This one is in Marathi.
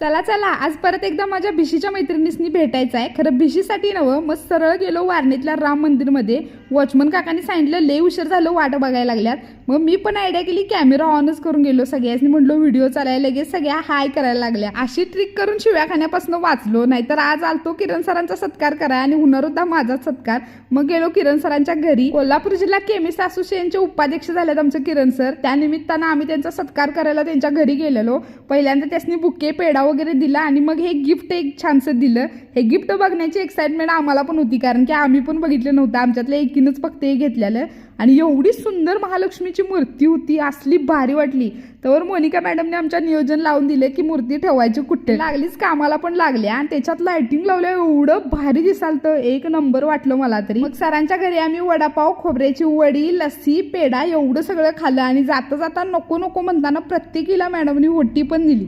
चला चला. आज परत एकदा माझ्या भिशीच्या मैत्रिणीसनी भेटायचं आहे खरं भिशीसाठी नवं मग सरळ गेलो वारणीतल्या राम मंदिरमध्ये. वॉचमन काकांनी सांगितलं लय उशीर झालं वाट बघायला लागल्यात. मग मी पण आयडिया केली कॅमेरा ऑनच करून गेलो सगळ्यांनी. म्हटलो व्हिडिओ चालायला लगेच सगळ्या हाय करायला लागल्या. अशी ट्रिक करून शिव्या खाण्यापासून वाचलो. नाहीतर आज आलतो किरण सरांचा सत्कार करा आणि होणार होता माझाच सत्कार. मग गेलो किरण सरांच्या घरी. कोल्हापूर जिल्हा केमिस्ट असोसिएशनचे उपाध्यक्ष झालेत आमचे किरण सर. त्यानिमित्तानं आम्ही त्यांचा सत्कार करायला त्यांच्या घरी गेलेलो. पहिल्यांदा त्यासनी बुके पेढा वगैरे दिला आणि मग हे गिफ्ट एक छानसं दिलं. हे गिफ्ट बघण्याची एक्साइटमेंट आम्हाला पण होती कारण की आम्ही पण बघितलं नव्हतं. आमच्यातल्या एकीनंच फक्त हे घेतलेलं. आणि एवढी सुंदर महालक्ष्मीची मूर्ती होती असली भारी वाटली. तर मोनिका मॅडमने आमच्या नियोजन लावून दिले की मूर्ती ठेवायची कुठे. लागलीच कामाला पण लागल्या आणि त्याच्यात लायटिंग लावल्या एवढं भारी दिसाल तर एक नंबर वाटलं मला तरी. मग सरांच्या घरी आम्ही वडापाव खोबऱ्याची वडी लस्सी पेढा एवढं सगळं खाल्लं आणि जाता जाता नको नको म्हणताना प्रत्येकीला मॅडमनी ओटी पण दिली.